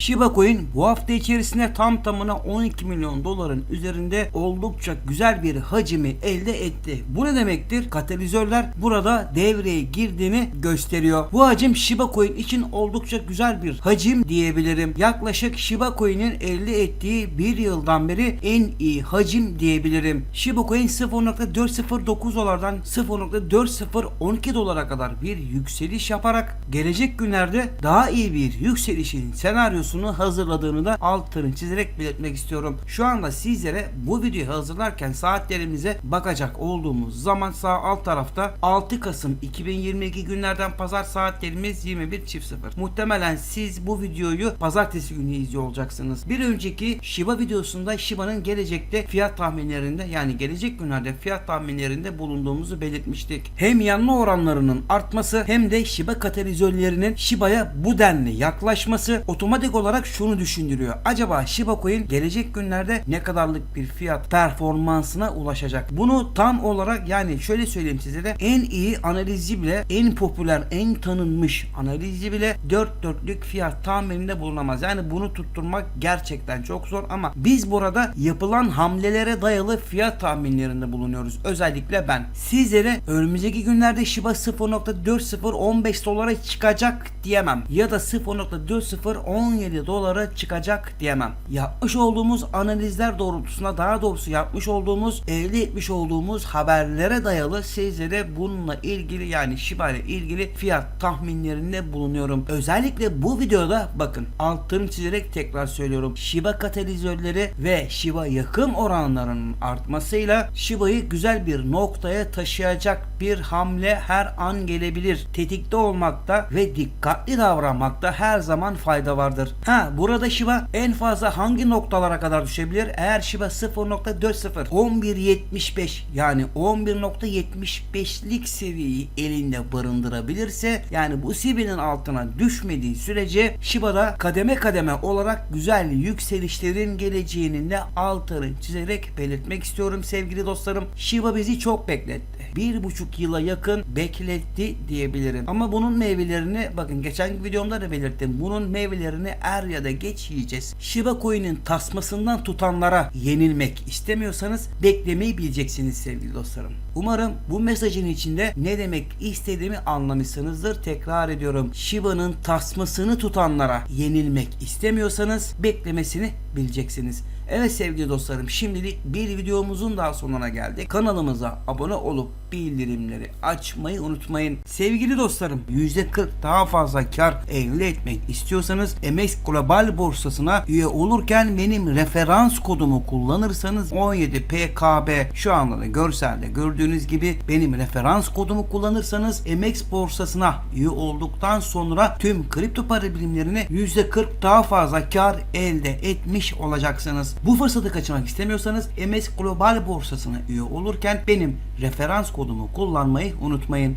Shiba Coin bu hafta içerisinde tam tamına 12 milyon doların üzerinde oldukça güzel bir hacimi elde etti. Bu ne demektir? Katalizörler burada devreye girdiğini gösteriyor. Bu hacim Shiba Coin için oldukça güzel bir hacim diyebilirim. Yaklaşık Shiba Coin'in elde ettiği bir yıldan beri en iyi hacim diyebilirim. Shiba Coin 0.409 dolardan 0.4012 dolara kadar bir yükseliş yaparak gelecek günlerde daha iyi bir yükselişin senaryosunu hazırladığını da altını çizerek belirtmek istiyorum. Şu anda sizlere bu videoyu hazırlarken saatlerimize bakacak olduğumuz zaman sağ alt tarafta 6 Kasım 2022 günlerden pazar saatlerimiz 21.00. Muhtemelen siz bu videoyu pazartesi günü izliyor olacaksınız. Bir önceki Shiba videosunda Shiba'nın gelecekte fiyat tahminlerinde yani gelecek günlerde fiyat tahminlerinde bulunduğumuzu belirtmiştik. Hem yanma oranlarının artması hem de Shiba katalizörlerinin Shiba'ya bu denli yaklaşması otomatik olarak şunu düşündürüyor. Acaba Shiba Coin gelecek günlerde ne kadarlık bir fiyat performansına ulaşacak? Bunu tam olarak yani şöyle söyleyeyim size de en iyi analizci bile en popüler en tanınmış analizci bile 4 dörtlük fiyat tahmininde bulunamaz. Yani bunu tutturmak gerçekten çok zor ama biz burada yapılan hamlelere dayalı fiyat tahminlerinde bulunuyoruz. Özellikle ben. Sizlere önümüzdeki günlerde Shiba 0.4015 dolara çıkacak diyemem. Ya da 0.4017 dolara çıkacak diyemem. Yapmış olduğumuz analizler doğrultusunda daha doğrusu yapmış olduğumuz elde etmiş olduğumuz haberlere dayalı sizlere bununla ilgili yani Shiba ile ilgili fiyat tahminlerinde bulunuyorum. Özellikle bu videoda bakın altını çizerek tekrar söylüyorum. Shiba katalizörleri ve Shiba yakım oranlarının artmasıyla Shiba'yı güzel bir noktaya taşıyacak bir hamle her an gelebilir. Tetikte olmakta ve dikkatli davranmakta her zaman fayda vardır. Ha burada Shiba en fazla hangi noktalara kadar düşebilir? Eğer Shiba 0.40 11.75 yani 11.75'lik seviyeyi elinde barındırabilirse yani bu seviyenin altına düşmediği sürece Shiba'da kademe kademe olarak güzel yükselişlerin geleceğinin de altını çizerek belirtmek istiyorum sevgili dostlarım. Shiba bizi çok bekletti. Bir buçuk yıla yakın bekletti diyebilirim. Ama bunun meyvelerini bakın geçen videomda da belirttim. Bunun meyvelerini er ya da geç yiyeceğiz. Shiba Coin'in tasmasından tutanlara yenilmek istemiyorsanız beklemeyi bileceksiniz sevgili dostlarım. Umarım bu mesajın içinde ne demek istediğimi anlamışsınızdır. Tekrar ediyorum. Shiba'nın tasmasını tutanlara yenilmek istemiyorsanız beklemesini bileceksiniz. Evet sevgili dostlarım şimdilik bir videomuzun daha sonuna geldik. Kanalımıza abone olup bildirimleri açmayı unutmayın. Sevgili dostlarım %40 daha fazla kar elde etmek istiyorsanız MX Global borsasına üye olurken benim referans kodumu kullanırsanız 17PKB şu anda da görselde gördüğünüz gibi benim referans kodumu kullanırsanız MX borsasına üye olduktan sonra tüm kripto para birimlerini %40 daha fazla kar elde etmiş olacaksınız. Bu fırsatı kaçırmak istemiyorsanız MS Global borsasına üye olurken benim referans kodumu kullanmayı unutmayın.